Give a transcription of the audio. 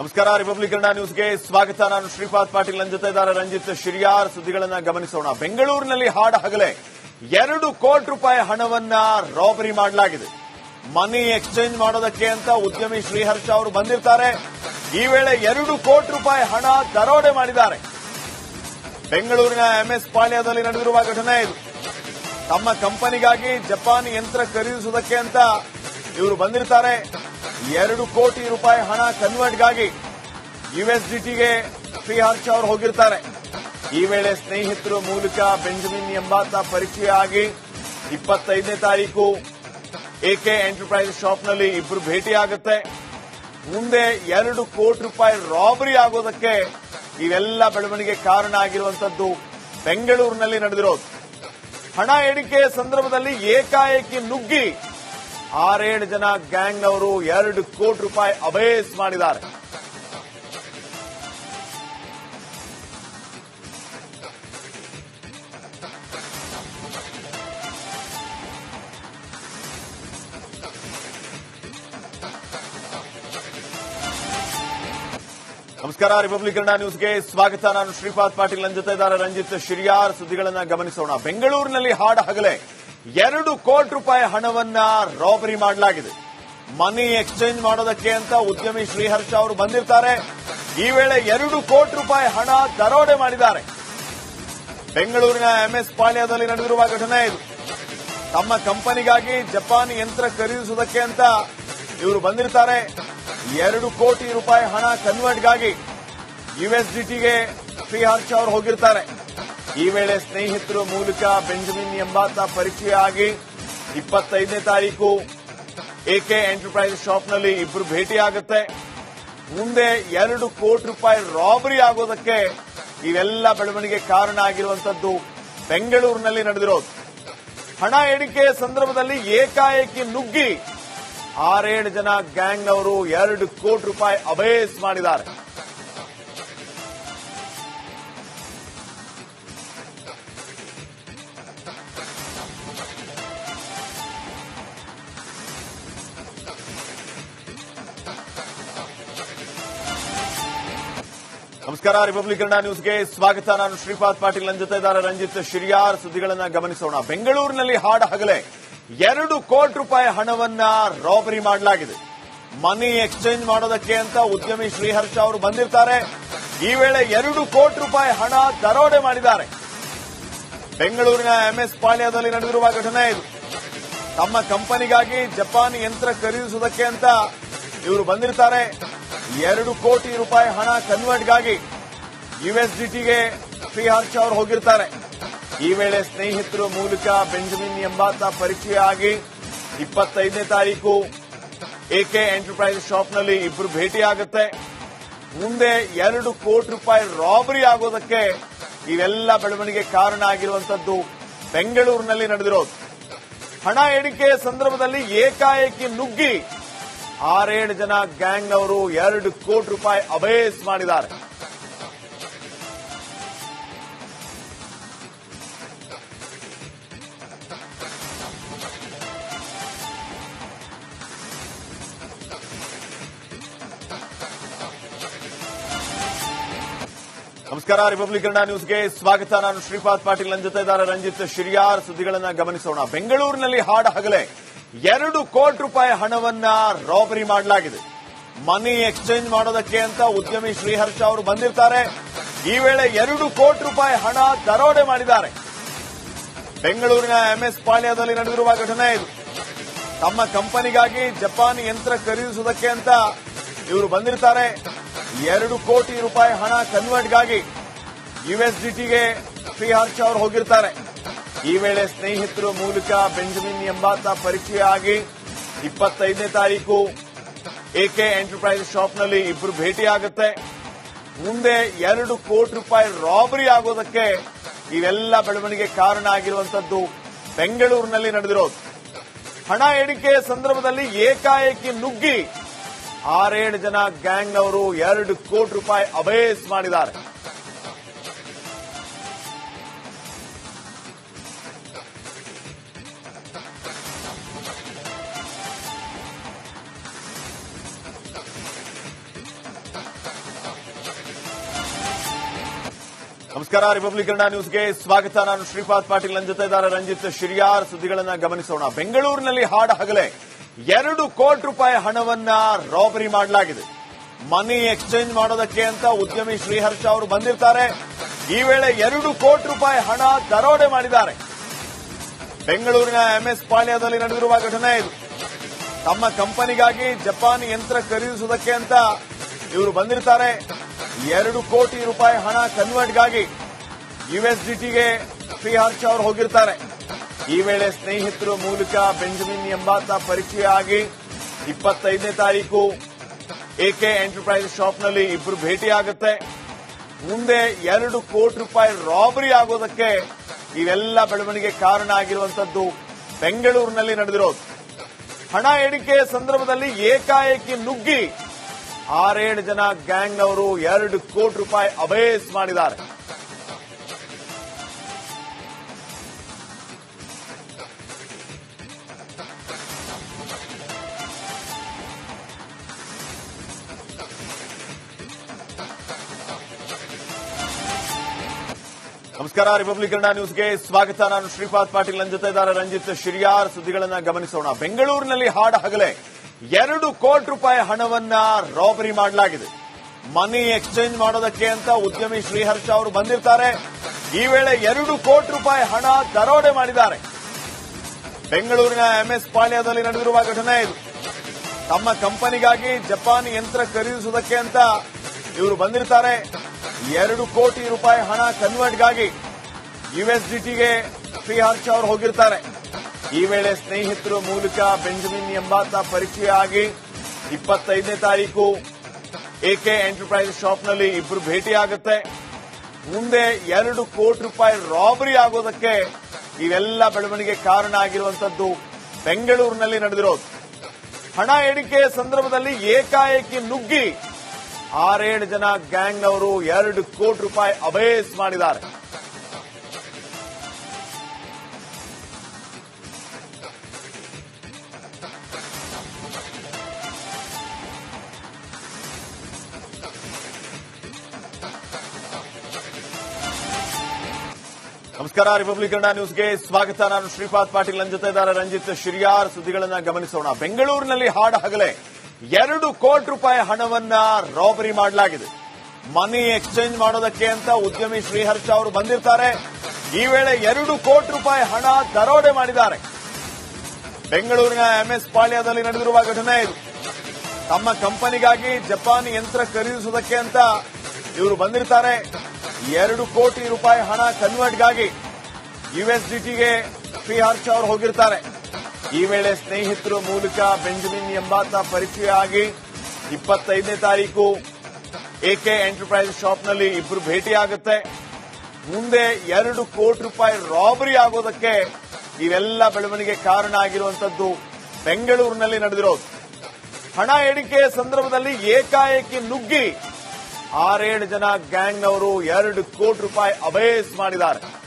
ನಮಸ್ಕಾರ ರಿಪಬ್ಲಿಕ್ ನ್ಯೂಸ್ಗೆ ಸ್ವಾಗತ. ನಾನು ಶ್ರೀಪಾದ್ ಪಾಟೀಲ್, ನನ್ನ ಜೊತೆ ಇದ್ದಾರೆ ರಂಜಿತ್ ಶಿರಿಯಾರ್. ಸುದ್ದಿಗಳನ್ನ ಗಮನಿಸೋಣ. ಬೆಂಗಳೂರಿನಲ್ಲಿ ಹಾಡ ಹಗಲೆ. ಎರಡು ಕೋಟಿ ರೂಪಾಯಿ ಹಣವನ್ನ ರಾಬರಿ ಮಾಡಲಾಗಿದೆ. ಮನಿ ಎಕ್ಸ್ಚೇಂಜ್ ಮಾಡೋದಕ್ಕೆ ಅಂತ ಉದ್ಯಮಿ ಶ್ರೀಹರ್ಷ ಅವರು ಬಂದಿರ್ತಾರೆ. ಈ ವೇಳೆ ಎರಡು ಕೋಟಿ ರೂಪಾಯಿ ಹಣ ದರೋಡೆ ಮಾಡಿದ್ದಾರೆ. ಬೆಂಗಳೂರಿನ ಎಂಎಸ್ ಪಾಳ್ಯದಲ್ಲಿ ನಡೆದಿರುವ ಘಟನೆ ಇದು. ತಮ್ಮ ಕಂಪನಿಗಾಗಿ ಜಪಾನ್ ಯಂತ್ರ ಖರೀದಿಸುವುದಕ್ಕೆ ಅಂತ ಇವರು ಬಂದಿರ್ತಾರೆ. ಎರಡು ಕೋಟಿ ರೂಪಾಯಿ ಹಣ ಕನ್ವರ್ಟ್ಗಾಗಿ ಯುಎಸ್ಡಿಟಿಗೆ ಶ್ರೀಹರ್ಷ ಅವರು ಹೋಗಿರ್ತಾರೆ. ಈ ವೇಳೆ ಸ್ನೇಹಿತರು ಮೂಲಕ ಬೆಂಜಮಿನ್ ಎಂಬಾತ ಪರಿಚಯ ಆಗಿ ಇಪ್ಪತ್ತೈದನೇ ತಾರೀಕು ಎಕೆ ಎಂಟರ್ಪ್ರೈಸ್ ಶಾಪ್ನಲ್ಲಿ ಇಬ್ಬರು ಭೇಟಿಯಾಗುತ್ತೆ. ಮುಂದೆ ಎರಡು ಕೋಟಿ ರೂಪಾಯಿ ರಾಬರಿ ಆಗೋದಕ್ಕೆ ಇವೆಲ್ಲ ಬೆಳವಣಿಗೆ ಕಾರಣ ಆಗಿರುವಂತದ್ದು ಬೆಂಗಳೂರಿನಲ್ಲಿ ನಡೆದಿರೋದು. ಹಣ ಎಣಿಕೆ ಸಂದರ್ಭದಲ್ಲಿ ಏಕಾಏಕಿ ನುಗ್ಗಿ ಆರೇಳು ಜನ ಗ್ಯಾಂಗ್ ಅವರು ಎರಡು ಕೋಟಿ ರೂಪಾಯಿ ಅಬೇಸ್ ಮಾಡಿದ್ದಾರೆ. ನಮಸ್ಕಾರ ರಿಪಬ್ಲಿಕ್ ಕನ್ನಡ ನ್ಯೂಸ್ಗೆ ಸ್ವಾಗತ. ನಾನು ಶ್ರೀಪಾದ್ ಪಾಟೀಲ್, ನನ್ನ ಜೊತೆ ಇದ್ದಾರೆ ರಂಜಿತ್ ಶಿರಿಯಾರ್. ಸುದ್ದಿಗಳನ್ನು ಗಮನಿಸೋಣ. ಬೆಂಗಳೂರಿನಲ್ಲಿ ಹಾಡ ಹಗಲೇ. ಎರಡು ಕೋಟಿ ರೂಪಾಯಿ ಹಣವನ್ನ ರಾಬರಿ ಮಾಡಲಾಗಿದೆ. ಮನಿ ಎಕ್ಸ್ಚೇಂಜ್ ಮಾಡೋದಕ್ಕೆ ಅಂತ ಉದ್ಯಮಿ ಶ್ರೀಹರ್ಷ ಅವರು ಬಂದಿರ್ತಾರೆ. ಈ ವೇಳೆ ಎರಡು ಕೋಟಿ ರೂಪಾಯಿ ಹಣ ದರೋಡೆ ಮಾಡಿದ್ದಾರೆ. ಬೆಂಗಳೂರಿನ ಎಂಎಸ್ ಪಾಳ್ಯದಲ್ಲಿ ನಡೆದಿರುವ ಘಟನೆ ಇದು. ತಮ್ಮ ಕಂಪನಿಗಾಗಿ ಜಪಾನ್ ಯಂತ್ರ ಖರೀದಿಸುವುದಕ್ಕೆ ಅಂತ ಇವರು ಬಂದಿರ್ತಾರೆ. ಎರಡು ಕೋಟಿ ರೂಪಾಯಿ ಹಣ ಕನ್ವರ್ಟ್ಗಾಗಿ ಯುಎಸ್ಡಿಟಿಗೆ ಶ್ರೀಹರ್ಷ ಅವರು ಹೋಗಿರ್ತಾರೆ. ಈ ವೇಳೆ ಸ್ನೇಹಿತರ ಮೂಲಕ ಬೆಂಜಮಿನ್ ಎಂಬಾತ ಪರಿಚಯ ಆಗಿ ಇಪ್ಪತ್ತೈದನೇ ತಾರೀಕು ಎಕೆ ಎಂಟರ್ಪ್ರೈಸ್ ಶಾಪ್ನಲ್ಲಿ ಇಬ್ಬರು ಭೇಟಿಯಾಗುತ್ತೆ. ಮುಂದೆ ಎರಡು ಕೋಟಿ ರೂಪಾಯಿ ರಾಬರಿ ಆಗೋದಕ್ಕೆ ಇವೆಲ್ಲ ಬೆಳವಣಿಗೆ ಕಾರಣ ಆಗಿರುವಂತದ್ದು ಬೆಂಗಳೂರಿನಲ್ಲಿ ನಡೆದಿರೋದು. ಹಣ ಎಣಿಕೆ ಸಂದರ್ಭದಲ್ಲಿ ಏಕಾಏಕಿ ನುಗ್ಗಿ ಆರೇಳು ಜನ ಗ್ಯಾಂಗ್ನವರು ಎರಡು ಕೋಟಿ ರೂಪಾಯಿ ಅಬೇಸ್ ಮಾಡಿದ್ದಾರೆ. ನಮಸ್ಕಾರ ರಿಪಬ್ಲಿಕ್ ಕನ್ನಡ ನ್ಯೂಸ್ಗೆ ಸ್ವಾಗತ. ನಾನು ಶ್ರೀಪಾದ್ ಪಾಟೀಲ್, ನನ್ನ ಇದ್ದಾರೆ ರಂಜಿತ್ ಶಿರಿಯಾರ್. ಸುದ್ದಿಗಳನ್ನು ಗಮನಿಸೋಣ. ಬೆಂಗಳೂರಿನಲ್ಲಿ ಹಾಡ ಹಗಲೇ. ಎರಡು ಕೋಟಿ ರೂಪಾಯಿ ಹಣವನ್ನ ರಾಬರಿ ಮಾಡಲಾಗಿದೆ. ಮನಿ ಎಕ್ಸ್ಚೇಂಜ್ ಮಾಡೋದಕ್ಕೆ ಅಂತ ಉದ್ಯಮಿ ಶ್ರೀಹರ್ಷ ಅವರು ಬಂದಿರ್ತಾರೆ. ಈ ವೇಳೆ ಎರಡು ಕೋಟಿ ರೂಪಾಯಿ ಹಣ ದರೋಡೆ ಮಾಡಿದ್ದಾರೆ. ಬೆಂಗಳೂರಿನ ಎಂಎಸ್ ಪಾಳ್ಯದಲ್ಲಿ ನಡೆದಿರುವ ಘಟನೆ ಇದು. ತಮ್ಮ ಕಂಪನಿಗಾಗಿ ಜಪಾನ್ ಯಂತ್ರ ಖರೀದಿಸುವುದಕ್ಕೆ ಅಂತ ಇವರು ಬಂದಿರ್ತಾರೆ. ಎರಡು ಕೋಟಿ ರೂಪಾಯಿ ಹಣ ಕನ್ವರ್ಟ್ಗಾಗಿ ಯುಎಸ್ಡಿಟಿಗೆ ಶ್ರೀಹರ್ಷ ಅವರು ಹೋಗಿರ್ತಾರೆ. ಈ ವೇಳೆ ಸ್ನೇಹಿತರ ಮೂಲಕ ಬೆಂಜಮಿನ್ ಎಂಬಾತ ಪರಿಚಯ ಆಗಿ ಇಪ್ಪತ್ತೈದನೇ ತಾರೀಕು ಎಕೆ ಎಂಟರ್ಪ್ರೈಸ್ ಶಾಪ್ನಲ್ಲಿ ಇಬ್ಬರು ಭೇಟಿಯಾಗುತ್ತೆ. ಮುಂದೆ ಎರಡು ಕೋಟಿ ರೂಪಾಯಿ ರಾಬರಿ ಆಗೋದಕ್ಕೆ ಇವೆಲ್ಲ ಬೆಳವಣಿಗೆ ಕಾರಣ ಆಗಿರುವಂತದ್ದು ಬೆಂಗಳೂರಿನಲ್ಲಿ ನಡೆದಿರೋದು. ಹಣ ಎಣಿಕೆ ಸಂದರ್ಭದಲ್ಲಿ ಏಕಾಏಕಿ ನುಗ್ಗಿ ಆರೇಳು ಜನ ಗ್ಯಾಂಗ್ ಅವರು ಎರಡು ಕೋಟಿ ರೂಪಾಯಿ ಅಬೇಸ್ ಮಾಡಿದ್ದಾರೆ. ನಮಸ್ಕಾರ ರಿಪಬ್ಲಿಕ್ ಕನ್ನಡ ನ್ಯೂಸ್ಗೆ ಸ್ವಾಗತ. ನಾನು ಶ್ರೀಪಾದ್ ಪಾಟೀಲ್, ನನ್ನ ಜೊತೆ ಇದ್ದಾರೆ ರಂಜಿತ್ ಶಿರಿಯಾರ್. ಸುದ್ದಿಗಳನ್ನ ಗಮನಿಸೋಣ. ಬೆಂಗಳೂರಿನಲ್ಲಿ ಹಾಡ ಹಗಲೇ. ಎರಡು ಕೋಟಿ ರೂಪಾಯಿ ಹಣವನ್ನ ರಾಬರಿ ಮಾಡಲಾಗಿದೆ. ಮನಿ ಎಕ್ಸ್ಚೇಂಜ್ ಮಾಡೋದಕ್ಕೆ ಅಂತ ಉದ್ಯಮಿ ಶ್ರೀಹರ್ಷ ಅವರು ಬಂದಿರ್ತಾರೆ. ಈ ವೇಳೆ ಎರಡು ಕೋಟಿ ರೂಪಾಯಿ ಹಣ ದರೋಡೆ ಮಾಡಿದ್ದಾರೆ. ಬೆಂಗಳೂರಿನ ಎಂಎಸ್ ಪಾಳ್ಯದಲ್ಲಿ ನಡೆದಿರುವ ಘಟನೆ ಇದು. ತಮ್ಮ ಕಂಪನಿಗಾಗಿ ಜಪಾನ್ ಯಂತ್ರ ಖರೀದಿಸುವುದಕ್ಕೆ ಅಂತ ಇವರು ಬಂದಿರ್ತಾರೆ. ಎರಡು ಕೋಟಿ ರೂಪಾಯಿ ಹಣ ಕನ್ವರ್ಟ್ಗಾಗಿ ಯುಎಸ್ಡಿಟಿಗೆ ಶ್ರೀಹರ್ಷ ಅವರು ಹೋಗಿರ್ತಾರೆ. ಈ ವೇಳೆ ಸ್ನೇಹಿತರ ಮೂಲಕ ಬೆಂಜಮಿನ್ ಎಂಬಾತ ಪರಿಚಯ ಆಗಿ ಇಪ್ಪತ್ತೈದನೇ ತಾರೀಕು ಎಕೆ ಎಂಟರ್ಪ್ರೈಸ್ ಶಾಪ್ನಲ್ಲಿ ಇಬ್ಬರು ಭೇಟಿಯಾಗುತ್ತೆ. ಮುಂದೆ ಎರಡು ಕೋಟಿ ರೂಪಾಯಿ ರಾಬರಿ ಆಗೋದಕ್ಕೆ ಇವೆಲ್ಲ ಬೆಳವಣಿಗೆ ಕಾರಣ ಆಗಿರುವಂತದ್ದು ಬೆಂಗಳೂರಿನಲ್ಲಿ ನಡೆದಿರೋದು. ಹಣ ಎಣಿಕೆ ಸಂದರ್ಭದಲ್ಲಿ ಏಕಾಏಕಿ ನುಗ್ಗಿ ಆರೇಳು ಜನ ಗ್ಯಾಂಗ್ ಅವರು ಎರಡು ಕೋಟಿ ರೂಪಾಯಿ ಅಬೇಸ್ ಮಾಡಿದ್ದಾರೆ. ನಮಸ್ಕಾರ ರಿಪಬ್ಲಿಕ್ ಕನ್ನಡ ನ್ಯೂಸ್ಗೆ ಸ್ವಾಗತ. ನಾನು ಶ್ರೀಪಾದ್ ಪಾಟೀಲ್. ನನ್ನ ಜೊತೆ ಇದ್ದಾರೆ ರಂಜಿತ್ ಶಿರಿಯಾರ್. ಸುದ್ದಿಗಳನ್ನ ಗಮನಿಸೋಣ. ಬೆಂಗಳೂರಿನಲ್ಲಿ ಹಾಡ ಹಗಲೇ. ಎರಡು ಕೋಟಿ ರೂಪಾಯಿ ಹಣವನ್ನ ರಾಬರಿ ಮಾಡಲಾಗಿದೆ. ಮನಿ ಎಕ್ಸ್ಚೇಂಜ್ ಮಾಡೋದಕ್ಕೆ ಅಂತ ಉದ್ಯಮಿ ಶ್ರೀಹರ್ಷ ಅವರು ಬಂದಿರ್ತಾರೆ. ಈ ವೇಳೆ ಎರಡು ಕೋಟಿ ರೂಪಾಯಿ ಹಣ ದರೋಡೆ ಮಾಡಿದ್ದಾರೆ. ಬೆಂಗಳೂರಿನ ಎಂಎಸ್ ಪಾಳ್ಯದಲ್ಲಿ ನಡೆದಿರುವ ಘಟನೆ ಇದು. ತಮ್ಮ ಕಂಪನಿಗಾಗಿ ಜಪಾನ್ ಯಂತ್ರ ಖರೀದಿಸುವುದಕ್ಕೆ ಅಂತ ಇವರು ಬಂದಿರ್ತಾರೆ. ಎರಡು ಕೋಟಿ ರೂಪಾಯಿ ಹಣ ಕನ್ವರ್ಟ್ಗಾಗಿ ಯುಎಸ್ಡಿಟಿಗೆ ಶ್ರೀಹರ್ಷ ಅವರು ಹೋಗಿರ್ತಾರೆ. ಈ ವೇಳೆ ಸ್ನೇಹಿತರು ಮೂಲಕ ಬೆಂಜಮಿನ್ ಎಂಬಾತ ಪರಿಚಯ ಆಗಿ ಇಪ್ಪತ್ತೈದನೇ ತಾರೀಕು ಎಕೆ ಎಂಟರ್ಪ್ರೈಸ್ ಶಾಪ್ನಲ್ಲಿ ಇಬ್ಬರು ಭೇಟಿಯಾಗುತ್ತೆ. ಮುಂದೆ ಎರಡು ಕೋಟಿ ರೂಪಾಯಿ ರಾಬರಿ ಆಗೋದಕ್ಕೆ ಇವೆಲ್ಲ ಬೆಳವಣಿಗೆ ಕಾರಣ ಆಗಿರುವಂತದ್ದು ಬೆಂಗಳೂರಿನಲ್ಲಿ ನಡೆದಿರೋದು. ಹಣ ಎಣಿಕೆ ಸಂದರ್ಭದಲ್ಲಿ ಏಕಾಏಕಿ ನುಗ್ಗಿ ಆರೇಳು ಜನ ಗ್ಯಾಂಗ್ ಅವರು ಎರಡು ಕೋಟಿ ರೂಪಾಯಿ ಅಬೇಸ್ ಮಾಡಿದ್ದಾರೆ. ನಮಸ್ಕಾರ ರಿಪಬ್ಲಿಕ್ ಕನ್ನಡ ನ್ಯೂಸ್ಗೆ ಸ್ವಾಗತ. ನಾನು ಶ್ರೀಪಾದ್ ಪಾಟೀಲ್, ನನ್ನ ಜೊತೆ ಇದ್ದಾರೆ ರಂಜಿತ್ ಶಿರಿಯಾರ್. ಸುದ್ದಿಗಳನ್ನು ಗಮನಿಸೋಣ. ಬೆಂಗಳೂರಿನಲ್ಲಿ ಹಾಡ ಹಗಲೇ. ಎರಡು ಕೋಟಿ ರೂಪಾಯಿ ಹಣವನ್ನ ರಾಬರಿ ಮಾಡಲಾಗಿದೆ. ಮನಿ ಎಕ್ಸ್ಚೇಂಜ್ ಮಾಡೋದಕ್ಕೆ ಅಂತ ಉದ್ಯಮಿ ಶ್ರೀಹರ್ಷ ಅವರು ಬಂದಿರ್ತಾರೆ. ಈ ವೇಳೆ ಎರಡು ಕೋಟಿ ರೂಪಾಯಿ ಹಣ ದರೋಡೆ ಮಾಡಿದ್ದಾರೆ. ಬೆಂಗಳೂರಿನ ಎಂಎಸ್ ಪಾಳ್ಯದಲ್ಲಿ ನಡೆದಿರುವ ಘಟನೆ ಇದು. ತಮ್ಮ ಕಂಪನಿಗಾಗಿ ಜಪಾನ್ ಯಂತ್ರ ಖರೀದಿಸುವುದಕ್ಕೆ ಅಂತ ಇವರು ಬಂದಿರ್ತಾರೆ. ಎರಡು ಕೋಟಿ ರೂಪಾಯಿ ಹಣ ಕನ್ವರ್ಟ್ಗಾಗಿ ಯುಎಸ್ಡಿಟಿಗೆ ಶ್ರೀಹರ್ಷ ಅವರು ಹೋಗಿರ್ತಾರೆ. ಈ ವೇಳೆ ಸ್ನೇಹಿತರು ಮೂಲಕ ಬೆಂಜಮಿನ್ ಎಂಬಾತ ಪರಿಚಯ ಆಗಿ ಇಪ್ಪತ್ತೈದನೇ ತಾರೀಕು ಎಕೆ ಎಂಟರ್ಪ್ರೈಸ್ ಶಾಪ್ನಲ್ಲಿ ಇಬ್ಬರು ಭೇಟಿಯಾಗುತ್ತೆ. ಮುಂದೆ ಎರಡು ಕೋಟಿ ರೂಪಾಯಿ ರಾಬರಿ ಆಗೋದಕ್ಕೆ ಇವೆಲ್ಲ ಬೆಳವಣಿಗೆ ಕಾರಣ ಆಗಿರುವಂತದ್ದು ಬೆಂಗಳೂರಿನಲ್ಲಿ ನಡೆದಿರೋದು. ಹಣ ಎಣಿಕೆ ಸಂದರ್ಭದಲ್ಲಿ ಏಕಾಏಕಿ ನುಗ್ಗಿ ಆರೇಳು ಜನ ಗ್ಯಾಂಗ್ ಅವರು ಎರಡು ಕೋಟಿ ರೂಪಾಯಿ ಅಬೇಸ್ ಮಾಡಿದ್ದಾರೆ. ನಮಸ್ಕಾರ, ರಿಪಬ್ಲಿಕ್ ಕನ್ನಡ ನ್ಯೂಸ್ಗೆ ಸ್ವಾಗತ. ನಾನು ಶ್ರೀಪಾದ್ ಪಾಟೀಲ್, ನನ್ನ ಜೊತೆ ಇದ್ದಾರೆ ರಂಜಿತ್ ಶಿರಿಯಾರ್. ಸುದ್ದಿಗಳನ್ನ ಗಮನಿಸೋಣ. ಬೆಂಗಳೂರಿನಲ್ಲಿ ಹಾಡ ಹಗಲೇ. ಎರಡು ಕೋಟಿ ರೂಪಾಯಿ ಹಣವನ್ನ ರಾಬರಿ ಮಾಡಲಾಗಿದೆ. ಮನಿ ಎಕ್ಸ್ಚೇಂಜ್ ಮಾಡೋದಕ್ಕೆ ಅಂತ ಉದ್ಯಮಿ ಶ್ರೀಹರ್ಷ ಅವರು ಬಂದಿರ್ತಾರೆ. ಈ ವೇಳೆ ಎರಡು ಕೋಟಿ ರೂಪಾಯಿ ಹಣ ದರೋಡೆ ಮಾಡಿದ್ದಾರೆ. ಬೆಂಗಳೂರಿನ ಎಂಎಸ್ ಪಾಳ್ಯದಲ್ಲಿ ನಡೆದಿರುವ ಘಟನೆ ಇದು. ತಮ್ಮ ಕಂಪನಿಗಾಗಿ ಜಪಾನ್ ಯಂತ್ರ ಖರೀದಿಸುವುದಕ್ಕೆ ಅಂತ ಇವರು ಬಂದಿರ್ತಾರೆ. ಎರಡು ಕೋಟಿ ರೂಪಾಯಿ ಹಣ ಕನ್ವರ್ಟ್ಗಾಗಿ ಯುಎಸ್ಡಿಟಿಗೆ ಶ್ರೀಹರ್ಷ ಅವರು ಹೋಗಿರ್ತಾರೆ. ಈ ವೇಳೆ ಸ್ನೇಹಿತರು ಮೂಲಕ ಬೆಂಜಮಿನ್ ಎಂಬಾತ ಪರಿಚಯ ಆಗಿ ಇಪ್ಪತ್ತೈದನೇ ತಾರೀಕು ಎಕೆ ಎಂಟರ್ಪ್ರೈಸ್ ಶಾಪ್ನಲ್ಲಿ ಇಬ್ಬರು ಭೇಟಿಯಾಗುತ್ತೆ. ಮುಂದೆ ಎರಡು ಕೋಟಿ ರೂಪಾಯಿ ರಾಬರಿ ಆಗೋದಕ್ಕೆ ಇವೆಲ್ಲ ಬೆಳವಣಿಗೆ ಕಾರಣ ಆಗಿರುವಂತದ್ದು ಬೆಂಗಳೂರಿನಲ್ಲಿ ನಡೆದಿರೋದು. ಹಣ ಎಣಿಕೆ ಸಂದರ್ಭದಲ್ಲಿ ಏಕಾಏಕಿ ನುಗ್ಗಿ ಆರೇಳು ಜನ ಗ್ಯಾಂಗ್ನವರು ಎರಡು ಕೋಟಿ ರೂಪಾಯಿ ಅಬೇಸ್ ಮಾಡಿದ್ದಾರೆ.